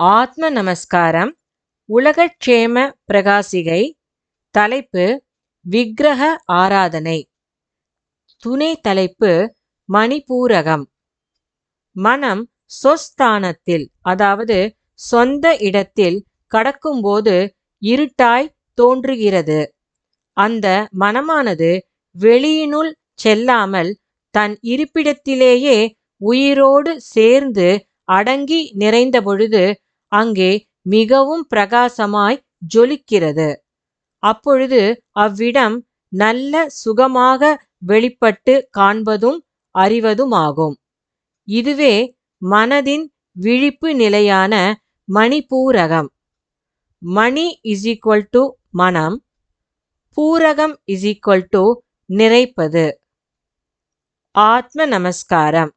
ஆத்ம நமஸ்காரம் உலகக்ஷேம பிரகாசிகை தலைப்பு விக்கிரக ஆராதனை. துணை தலைப்பு மணிபூரகம் மனம் சொஸ்தானத்தில் அதாவது சொந்த இடத்தில் கடக்கும்போது இருட்டாய் தோன்றுகிறது. அந்த மனமானது வெளியினுள் செல்லாமல் தன் இருப்பிடத்திலேயே உயிரோடு சேர்ந்து அடங்கி நிறைந்த பொழுது அங்கே மிகவும் பிரகாசமாய் ஜொலிக்கிறது. அப்பொழுது அவ்விடம் நல்ல சுகமாக வெளிப்பட்டு காண்பதும் அறிவதுமாகும். இதுவே மனதின் விழிப்பு நிலையான மணிபூரகம் மணி இஸ் ஈக்குவல் டு மனம். பூரகம் இஸ் ஈக்குவல் டு நிறைப்பது ஆத்ம நமஸ்காரம்.